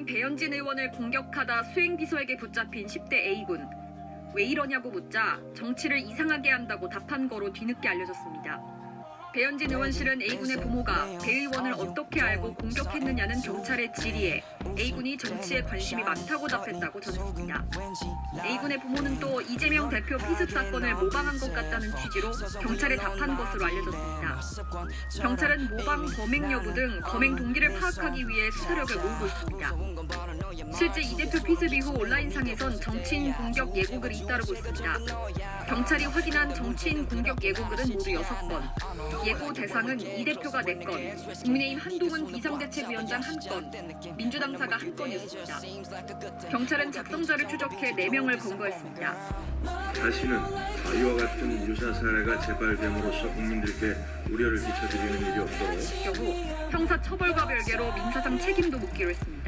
국민의힘 배현진 의원을 공격하다 수행비서에게 붙잡힌 10대 A군. 왜 이러냐고 묻자 정치를 이상하게 한다고 답한 거로 뒤늦게 알려졌습니다. 배현진 의원실은 A군의 부모가 배 의원을 어떻게 알고 공격했느냐는 경찰의 질의에 A군이 정치에 관심이 많다고 답했다고 전했습니다. A군의 부모는 또 이재명 대표 피습 사건을 모방한 것 같다는 취지로 경찰에 답한 것으로 알려졌습니다. 경찰은 모방 범행 여부 등 범행 동기를 파악하기 위해 수사력을 모으고 있습니다. 실제 이 대표 피습 이후 온라인상에선 정치인 공격 예고글이 잇따르고 있습니다. 경찰이 확인한 정치인 공격 예고글은 모두 6건. 예고 대상은 이 대표가 4건, 국민의힘 한동훈 비상대책위원장 1건, 민주당사가 1건이었습니다. 경찰은 작성자를 추적해 4명을 검거했습니다. 다시는 이와 같은 유사 사례가 재발됨으로써 국민들께 우려를 끼쳐드리는 일이 없도록 경우 형사 처벌과 별개로 민사상 책임도 묻기로 했습니다.